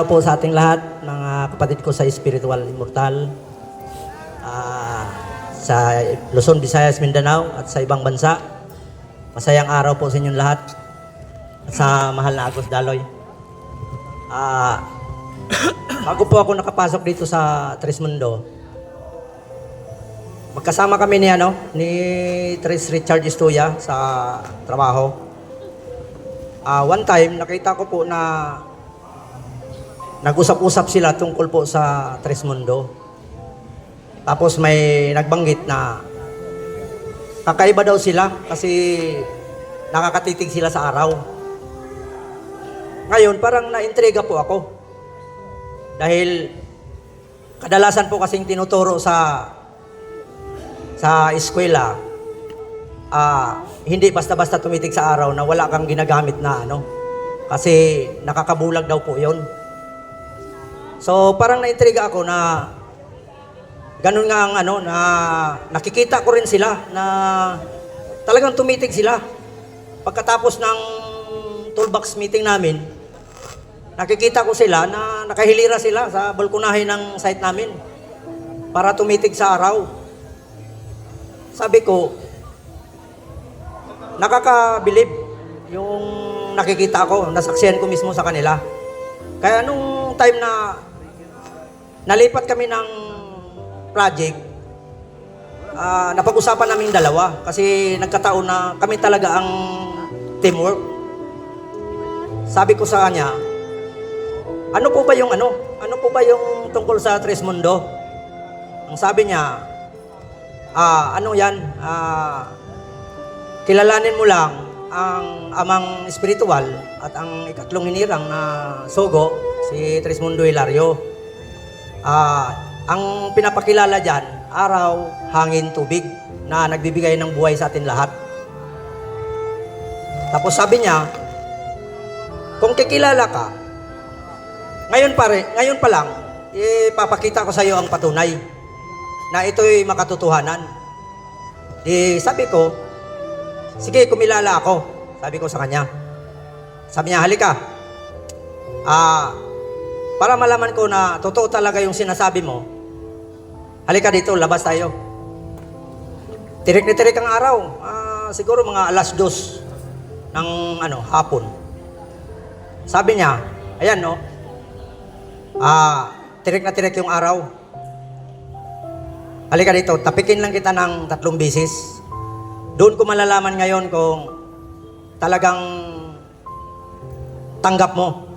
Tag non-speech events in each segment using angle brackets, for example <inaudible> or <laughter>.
Ano po sa ating lahat, mga kapatid ko sa Spiritual Immortal, ah, sa Luzon, Visayas, Mindanao at sa ibang bansa. Masayang araw po sa inyong lahat at sa mahal na Agos Daloy. Ah, <coughs> bago po ako nakapasok dito sa Tres Mundo, magkasama kami ni ano, ni Tres Richard Estuya sa trabaho. Ah, one time nakita ko po na nag-usap-usap sila tungkol po sa Tres Mundo. Tapos may nagbanggit na kakaiba daw sila kasi nakakatitig sila sa araw. Ngayon, parang naintriga po ako. Dahil kadalasan po kasing tinuturo sa sa eskwela, ah, hindi basta-basta tumitig sa araw na wala kang ginagamit na ano. Kasi nakakabulag daw po 'yon. So parang naintriga ako na ganun nga ang ano na nakikita ko rin sila na talagang tumitig sila. Pagkatapos ng toolbox meeting namin, nakikita ko sila na nakahilira sila sa balkonahe ng site namin para tumitig sa araw. Sabi ko, nakakabilib yung nakikita ko, nasaksihan ko mismo sa kanila. Kaya nung time na nalipat kami ng project, ah, napag-usapan namin dalawa kasi nagkataon na kami talaga ang teamwork. Sabi ko sa kanya, ano po ba yung ano? Ano po ba yung tungkol sa Tres Mundo? Ang sabi niya, ah, ano yan? Ah, kilalanin mo lang ang amang espiritual at ang ikatlong hinirang na sogo, si Trismundo Hilario. Ah, ang pinapakilala dyan, araw, hangin, tubig na nagbibigay ng buhay sa atin lahat. Tapos sabi niya, kung kikilala ka, ngayon pare, ngayon pa lang, ipapakita ko sa iyo ang patunay na ito'y makatotohanan. Di sabi ko, sige, kumilala ako. Sabi ko sa kanya. Sabi niya, halika. Ah, para malaman ko na totoo talaga yung sinasabi mo, halika dito, labas tayo. Tirik na tirik ang araw. Ah, siguro mga alas dos ng ano, hapon. Sabi niya, ayan no, ah, tirik na tirik yung araw. Halika dito, tapikin lang kita ng tatlong bisis. Doon ko malalaman ngayon kung talagang tanggap mo.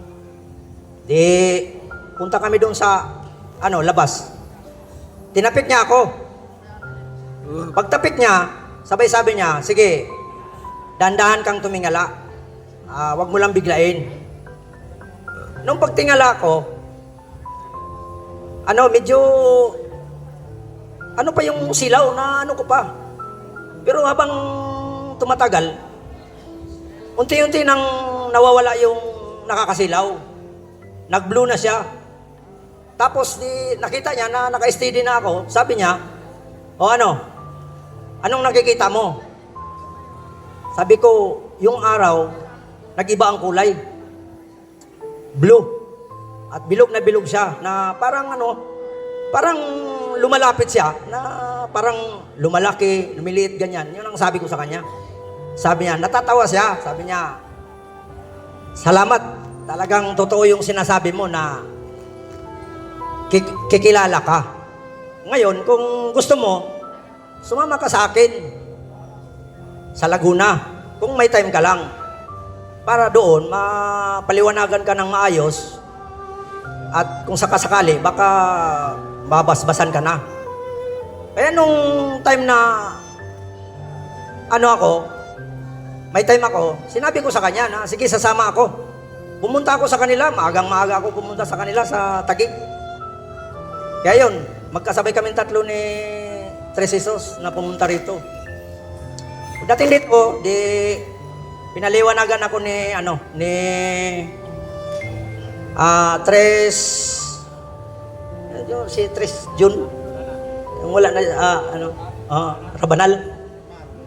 Di, punta kami doon sa, ano, labas. Tinapik niya ako. Pagtapik niya, sabay sabi niya, sige, dandahan kang tumingala. Ah, wag mo lang biglain. Nung pagtingala ko, ano, medyo ano pa yung silaw na ano ko pa. Pero habang tumatagal, unti-unti nang nawawala yung nakakasilaw. Nag-blue na siya. Tapos di, nakita niya na naka-steady na ako. Sabi niya, o ano, anong nakikita mo? Sabi ko, yung araw, nag-iba ang kulay. Blue. At bilog na bilog siya na parang ano, parang lumalapit siya na parang lumalaki, lumiliit, ganyan. Yun ang sabi ko sa kanya. Sabi niya, natatawa siya. Sabi niya, salamat. Talagang totoo yung sinasabi mo na kik- kikilala ka. Ngayon, kung gusto mo, sumama ka sa akin sa Laguna. Kung may time ka lang. Para doon, mapaliwanagan ka ng maayos at kung sakasakali, baka babasbasan ka na. Kaya nung time na ano ako, may time ako, sinabi ko sa kanya na, sige, sasama ako. Pumunta ako sa kanila, maagang maaga ako pumunta sa kanila sa Tagig. Kaya yun, magkasabay kami tatlo ni Tres Jesus na pumunta rito. Dating dito, di pinaliwanagan ako ni ano, ni Ah, tres yung si Tres June. Yung wala na ah, ano, ah, Rabanal.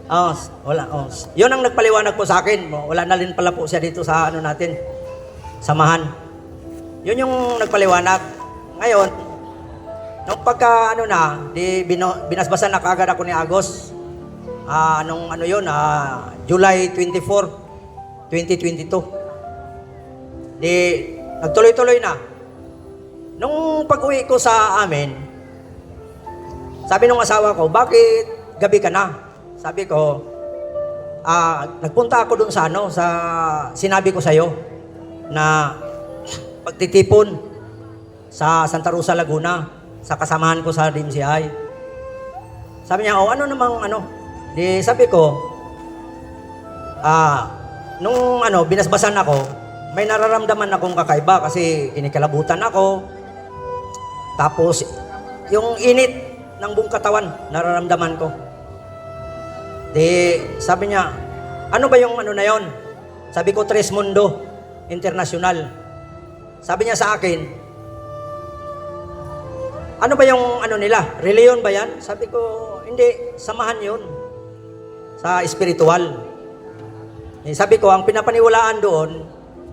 Oh, wala. Oh. Yun ang nagpaliwanag po sa akin. Wala na rin pala po siya dito sa ano natin. Samahan. Yun yung nagpaliwanag. Ngayon, nung pagka ano na, di bino, binasbasan na kagad ako ni Agos. Ah, nung ano yun, ah, July 24, 2022. Di, nagtuloy-tuloy na. Nung pag-uwi ko sa amin, sabi nung asawa ko, bakit gabi ka na? Sabi ko, ah, nagpunta ako dun sa ano, sa sinabi ko sa'yo na pagtitipon sa Santa Rosa, Laguna, sa kasamahan ko sa DMCI. Sabi niya, oh, ano namang ano? Di sabi ko, ah, nung ano, binasbasan ako, may nararamdaman akong kakaiba kasi kinikalabutan ako. Tapos, yung init ng buong katawan, nararamdaman ko. Di, sabi niya, ano ba yung ano na yon? Sabi ko, Tres Mundo International. Sabi niya sa akin, ano ba yung ano nila? Reliyon ba yan? Sabi ko, hindi, samahan yun sa espiritual. Eh, sabi ko, ang pinapaniwalaan doon,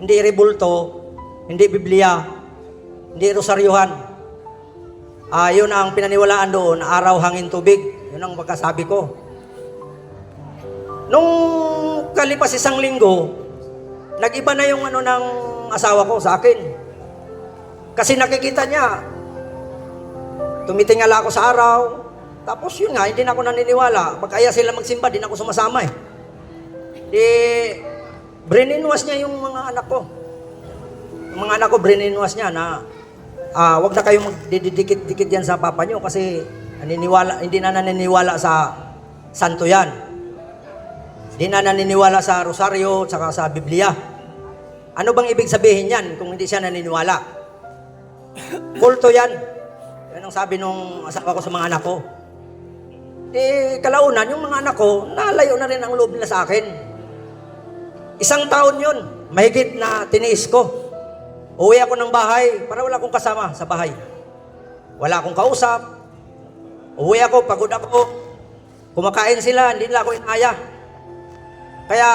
hindi rebulto, hindi Biblia, hindi rosaryuhan. Ah, yun ang pinaniwalaan doon, araw, hangin, tubig. Yun ang pagkasabi ko. Nung kalipas isang linggo, nag-iba na yung ano ng asawa ko sa akin. Kasi nakikita niya, tumitingala ako sa araw, tapos yun nga, hindi na ako naniniwala. Pagkaya sila magsimba, di na ako sumasama eh. Di, brininwas niya yung mga anak ko. Yung mga anak ko, brininwas niya na ah, wag na kayong magdidikit-dikit yan sa papa niyo kasi naniniwala, hindi na naniniwala sa santo yan. Hindi na naniniwala sa rosaryo at sa Biblia. Ano bang ibig sabihin yan kung hindi siya naniniwala? Kulto yan. Ang sabi nung asawa ko sa mga anak ko. Eh, kalaunan, yung mga anak ko, nalayo na rin ang loob nila sa akin. Isang taon yun, mahigit na tiniis ko. Uwi ako ng bahay para wala akong kasama sa bahay. Wala akong kausap. Uwi ako, pagod ako. Kumakain sila, hindi nila ako inaya. Kaya,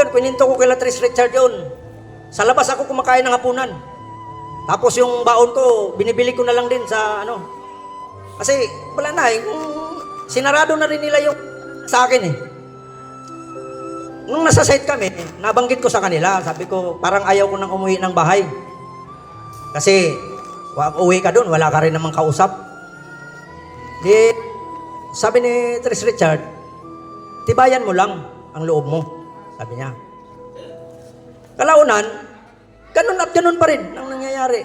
yun, pininto ko kila Tris Richard yun. Sa labas ako kumakain ng hapunan. Tapos yung baon ko, binibili ko na lang din sa ano. Kasi wala na eh. Sinarado na rin nila yung sa akin eh. Nung nasa site kami, nabanggit ko sa kanila, sabi ko, parang ayaw ko nang umuwi ng bahay. Kasi, uwi ka doon, wala ka rin namang kausap. Di, sabi ni Tris Richard, tibayan mo lang ang loob mo, sabi niya. Kalaunan, ganun at ganun pa rin ang nangyayari.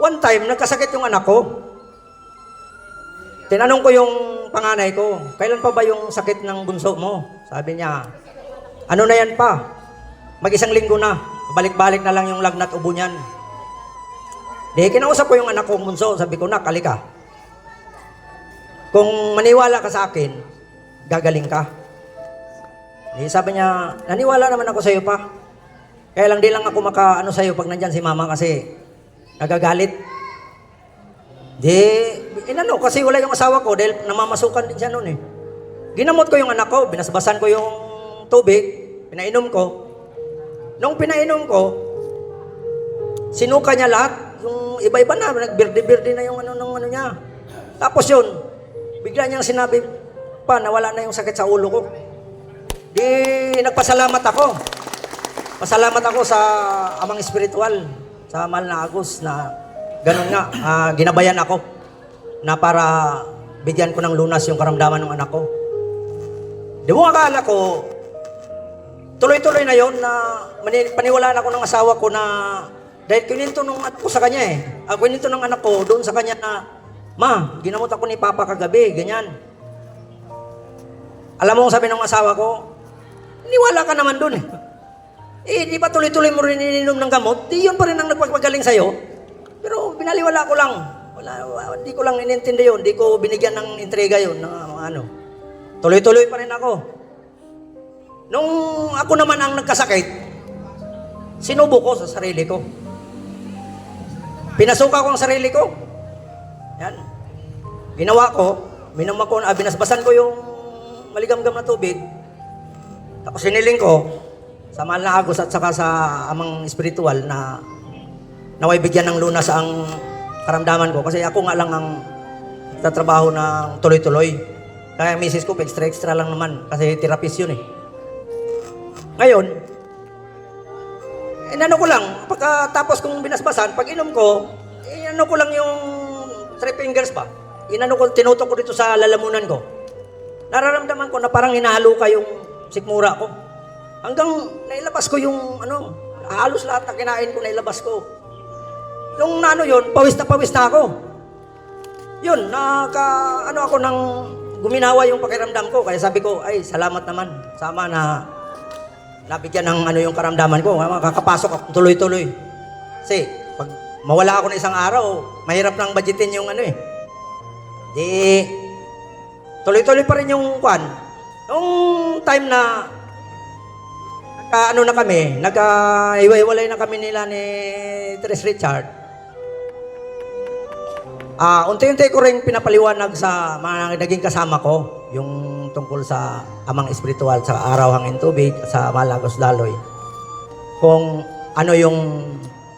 One time, nagkasakit yung anak ko. Tinanong ko yung panganay ko, kailan pa ba yung sakit ng bunso mo? Sabi niya, ano na yan pa? Mag-isang linggo na. Balik-balik na lang yung lagnat ubo niyan. Di, kinausap ko yung anak kong bunso. Sabi ko, nak, halika. Kung maniwala ka sa akin, gagaling ka. Di, sabi niya, naniwala naman ako sa iyo pa. Kaya lang di lang ako maka ano sa iyo pag nandyan si mama kasi nagagalit. Di, inano, kasi wala yung asawa ko dahil namamasukan din siya noon eh. Ginamot ko yung anak ko, binasbasan ko yung tubig, pinainom ko. Nung pinainom ko, sinuka niya lahat. Yung iba-iba na, nagbirde-birde na yung ano, ng ano niya. Tapos yun, bigla niyang sinabi pa na wala na yung sakit sa ulo ko. Di, nagpasalamat ako. Pasalamat ako sa amang espiritual, sa mahal na Agus na ganun nga, ah, ginabayan ako na para bigyan ko ng lunas yung karamdaman ng anak ko. Di mo akala ko, tuloy-tuloy na yon na paniwalaan ako ng asawa ko na dahil kininto nung anak ko sa kanya eh. Uh, kininto ng anak ko doon sa kanya na, Ma, ginamot ako ni Papa kagabi, ganyan. Alam mo kung sabi ng asawa ko, niwala ka naman doon eh. Eh, di ba tuloy-tuloy mo rin ininom ng gamot? Di yun pa rin ang nagpapagaling sa'yo. Pero binaliwala ko lang. Wala, wala, di ko lang inintindi yun. Di ko binigyan ng intriga yun. Ng, mga ano. Tuloy-tuloy pa rin ako. Nung ako naman ang nagkasakit, sinubo ko sa sarili ko. Pinasuka ko ang sarili ko. Yan. Ginawa ko, minum ako, ah, binasbasan ko yung maligamgam na tubig. Tapos siniling ko, sa mahal at saka sa amang espiritual na naway bigyan ng lunas ang karamdaman ko. Kasi ako nga lang ang tatrabaho ng tuloy-tuloy. Kaya misis ko, extra-extra lang naman. Kasi therapist yun eh. Ngayon, inano ko lang, pagkatapos kong binasbasan, pag inom ko, inano ko lang yung three fingers pa. Inano ko, tinutok ko dito sa lalamunan ko. Nararamdaman ko na parang hinahaluka yung sikmura ko. Hanggang nailabas ko yung ano, halos lahat na kinain ko nailabas ko. Yung ano yun, pawis na pawis na ako. Yun, naka, ano ako nang guminawa yung pakiramdam ko. Kaya sabi ko, ay, salamat naman. Sama na nabigyan ng ano yung karamdaman ko. Makakapasok ako tuloy-tuloy. Kasi, pag mawala ako ng isang araw, mahirap nang budgetin yung ano eh. Di, tuloy-tuloy pa rin yung kwan. Nung time na nagka, ano na kami, nagka-iwaiwalay na kami nila ni Tres Richard, Ah, unti-unti ko rin pinapaliwanag sa mga naging kasama ko yung tungkol sa amang espiritual sa araw hangin tubig sa Malagos Daloy. Kung ano yung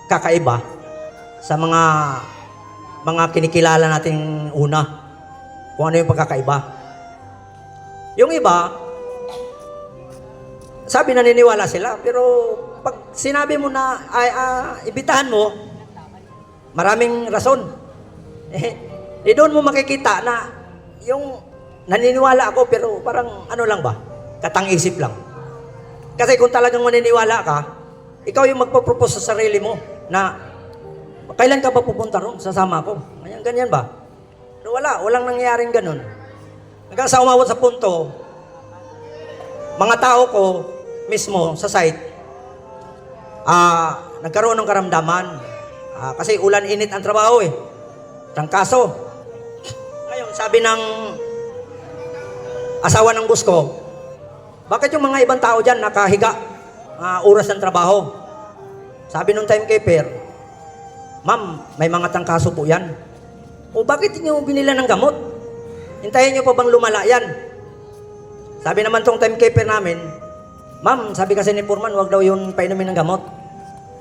kakaiba sa mga mga kinikilala nating una. Kung ano yung pagkakaiba. Yung iba, sabi naniniwala sila, pero pag sinabi mo na ay, ah, ibitahan mo, maraming rason. <laughs> Eh, eh doon mo makikita na yung naniniwala ako pero parang ano lang ba? Katang-isip lang. Kasi kung talagang maniniwala ka, ikaw yung magpo-propose sa sarili mo na kailan ka ba pupunta ron? Sasama ko. Ganyan, ganyan ba? Pero wala, walang nangyaring ganun. Hanggang sa umawot sa punto, mga tao ko mismo sa site, ah, nagkaroon ng karamdaman. Ah, kasi ulan init ang trabaho eh. Trangkaso. Ngayon, sabi ng asawa ng boss ko, bakit yung mga ibang tao dyan nakahiga ah, oras ng trabaho? Sabi nung timekeeper, Ma'am, may mga trangkaso po yan. O bakit niyo binila ng gamot? Hintayin niyo pa bang lumala yan? Sabi naman tong timekeeper namin, Ma'am, sabi kasi ni Purman, wag daw yun painumin ng gamot.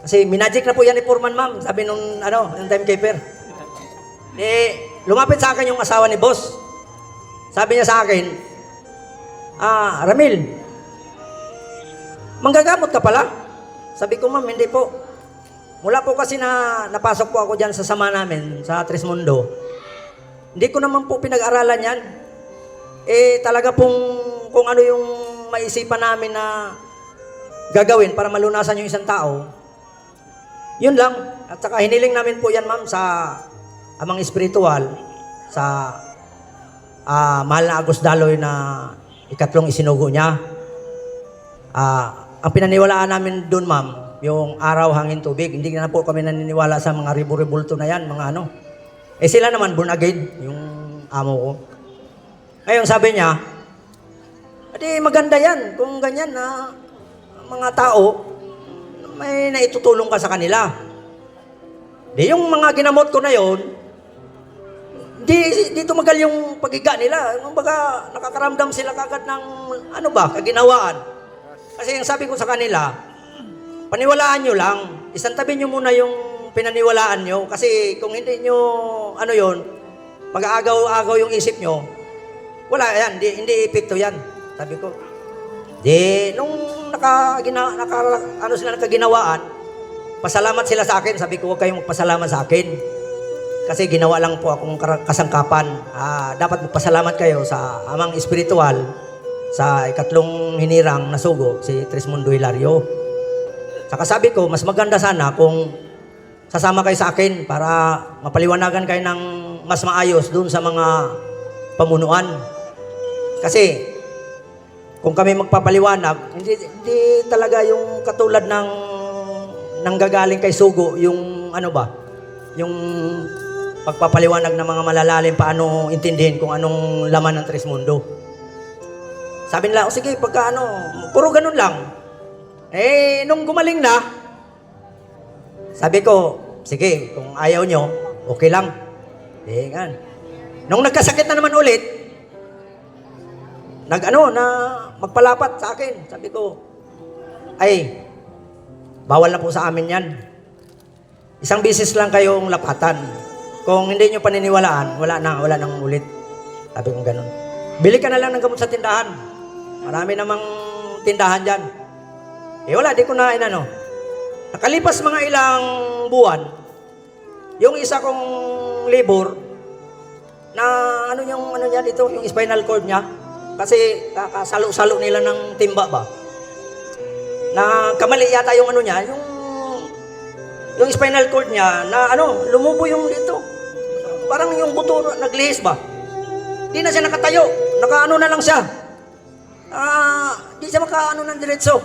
Kasi minagic na po yan ni Purman, ma'am. Sabi nung, ano, yung timekeeper. Eh, lumapit sa akin yung asawa ni boss. Sabi niya sa akin, Ah, Ramil, manggagamot ka pala? Sabi ko, ma'am, hindi po. Mula po kasi na napasok po ako dyan sa sama namin, sa Trismundo. Hindi ko naman po pinag-aralan yan. Eh, talaga pong kung ano yung maisipan namin na gagawin para malunasan yung isang tao, yun lang. At saka hiniling namin po yan, ma'am, sa amang espiritual, sa ah, mahal na Agos Daloy na ikatlong isinugo niya. Ah, ang pinaniwalaan namin doon, ma'am, yung araw, hangin, tubig. Hindi na po kami naniniwala sa mga ribo-ribulto na yan, mga ano. Eh sila naman, born again, yung amo ko. Ngayon, sabi niya, Adi, maganda yan kung ganyan na mga tao, may naitutulong ka sa kanila. Di yung mga ginamot ko na yon, di, di tumagal yung pagiga nila. Kumbaga, nakakaramdam sila kagad ng, ano ba, kaginawaan. Kasi yung sabi ko sa kanila, paniwalaan nyo lang. Isang tabi nyo muna yung pinaniwalaan nyo. Kasi kung hindi nyo, ano yon mag-aagaw-agaw yung isip nyo, wala yan, hindi, hindi epekto yan. Sabi ko, di, nung naka, gina, naka, ano sila nakaginawaan, pasalamat sila sa akin. Sabi ko, huwag kayong magpasalamat sa akin. Kasi ginawa lang po akong kasangkapan. Ah, dapat magpasalamat kayo sa amang espiritual sa ikatlong hinirang na sugo, si Trismundo Hilario. Saka sabi ko, mas maganda sana kung sasama kayo sa akin para mapaliwanagan kayo ng mas maayos dun sa mga pamunuan. Kasi kung kami magpapaliwanag, hindi, hindi talaga yung katulad ng nanggagaling kay Sugo, yung ano ba, yung pagpapaliwanag ng mga malalalim paano intindihin kung anong laman ng Tres Mundo. Sabi nila, o sige, pagka ano, puro ganun lang. Eh, nung gumaling na, sabi ko, sige, kung ayaw nyo, okay lang. Eh, nga. Nung nagkasakit na naman ulit, nag ano, na magpalapat sa akin. Sabi ko, ay, bawal na po sa amin yan. isang bisis lang kayong lapatan. Kung hindi nyo paniniwalaan, wala na, wala nang ulit. Sabi ko ganun. Bili ka na lang ng gamot sa tindahan. Marami namang tindahan dyan. Eh wala, di ko na inano. Nakalipas mga ilang buwan, yung isa kong labor, na ano yung ano niya dito, yung spinal cord niya, kasi kakasalo-salo nila ng timba ba? Na kamali yata yung ano niya, yung yung spinal cord niya na ano, lumubo yung dito. Parang yung buto naglihis ba? Di na siya nakatayo. Nakaano na lang siya. Ah, di siya makaano ng diretso.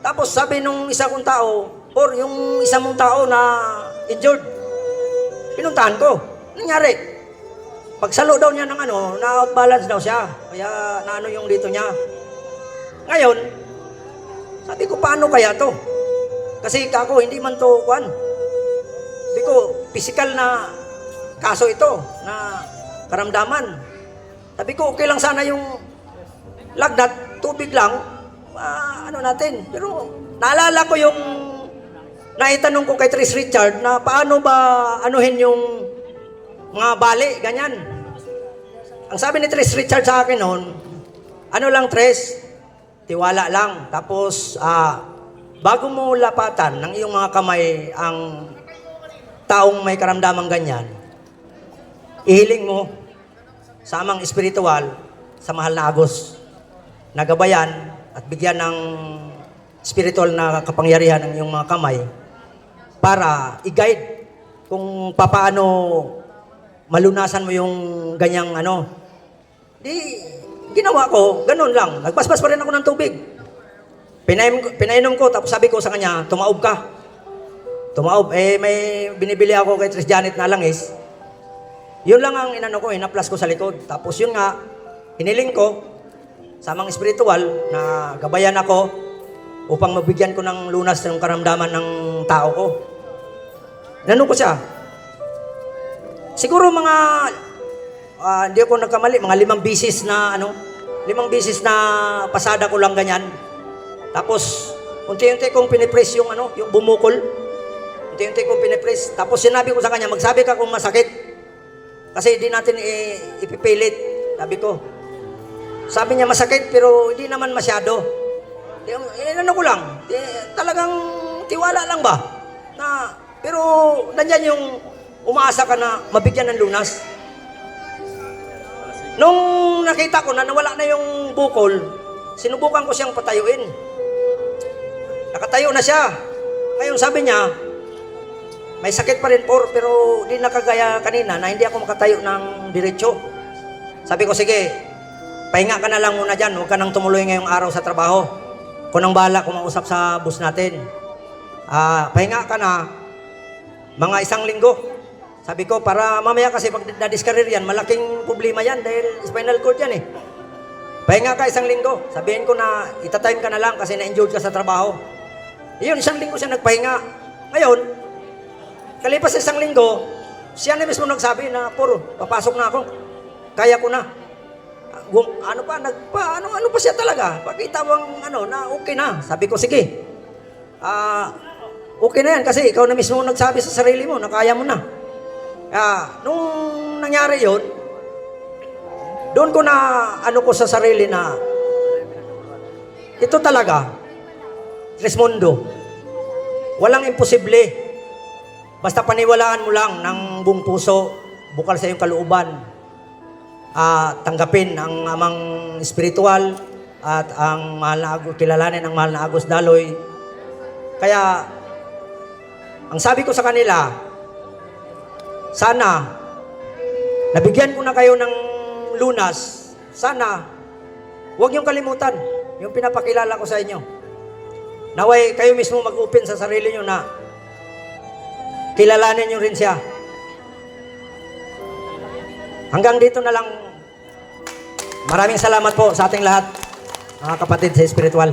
Tapos sabi nung isa kong tao, or yung isa mong tao na injured, pinuntahan ko. Nangyari, pagsalo daw niya ng ano, na-outbalance daw siya. Kaya naano yung dito niya. Ngayon, sabi ko, paano kaya to? Kasi kako, hindi man to, kwan. Sabi ko, physical na kaso ito, na karamdaman. Sabi ko, okay lang sana yung lagnat, tubig lang, ah, ano natin. Pero naalala ko yung naitanong ko kay Tris Richard na paano ba anuhin yung mga bali, ganyan. Ang sabi ni Tris Richard sa akin noon, ano lang Tris, tiwala lang. Tapos, ah, bago mo lapatan ng iyong mga kamay ang taong may karamdamang ganyan, ihiling mo sa amang espiritual sa mahal na Agos nagabayan at bigyan ng spiritual na kapangyarihan ng iyong mga kamay para i-guide kung papaano malunasan mo yung ganyang ano. Di, ginawa ko, ganun lang. Nagpaspas pa rin ako ng tubig. Pinainom, pinainom ko, tapos sabi ko sa kanya, tumaob ka. Tumaob. Eh, may binibili ako kay Tris Janet na langis. Yun lang ang inano ko, inaplas ko sa likod. Tapos yun nga, hiniling ko sa mga spiritual na gabayan ako upang mabigyan ko ng lunas ng karamdaman ng tao ko. Nano ko siya. Siguro mga, ah, hindi ako nagkamali, mga limang bisis na ano, limang bisis na pasada ko lang ganyan. Tapos, unti-unti kong pinipress yung ano, yung bumukol. Unti-unti kong pinipress. Tapos sinabi ko sa kanya, magsabi ka kung masakit. Kasi hindi natin i- ipipilit. Sabi ko. Sabi niya masakit pero hindi naman masyado. Eh, eh, ano ko lang, talagang tiwala lang ba? Na, pero nandyan yung umaasa ka na mabigyan ng lunas. Nung nakita ko na nawala na yung bukol, sinubukan ko siyang patayuin. Nakatayo na siya. Ngayon sabi niya, may sakit pa rin por, pero di nakagaya kanina na hindi ako makatayo ng diretsyo. Sabi ko, sige, pahinga ka na lang muna dyan. Huwag ka nang tumuloy ngayong araw sa trabaho. Kung nang bala, kumausap sa bus natin. Ah, pahinga ka na mga isang linggo. Sabi ko, para mamaya kasi pag na-discareer yan, malaking problema yan dahil spinal cord yan eh. Pahinga ka isang linggo. Sabihin ko na itatime ka na lang kasi na-injured ka sa trabaho. Iyon, isang linggo siya nagpahinga. Ngayon, kalipas isang linggo, siya na mismo nagsabi na, puro, papasok na ako. Kaya ko na. Ano pa, nagpa, ano, ano pa siya talaga? Pakita mo ano, na okay na. Sabi ko, sige. Ah, okay na yan kasi ikaw na mismo nagsabi sa sarili mo na kaya mo na. Ah, nung nangyari yon, doon ko na ano ko sa sarili na ito talaga, Trismundo, walang imposible. Basta paniwalaan mo lang ng buong puso, bukal sa iyong kalooban, ah, tanggapin ang amang spiritual at ang mahal na Agos, kilalanin ang mahal na Agos Daloy. Kaya, ang sabi ko sa kanila, sana, nabigyan ko na kayo ng lunas, sana, huwag niyong kalimutan yung pinapakilala ko sa inyo. Naway kayo mismo mag-open sa sarili niyo na kilalanin niyo rin siya. Hanggang dito na lang. Maraming salamat po sa ating lahat, mga kapatid sa spiritual.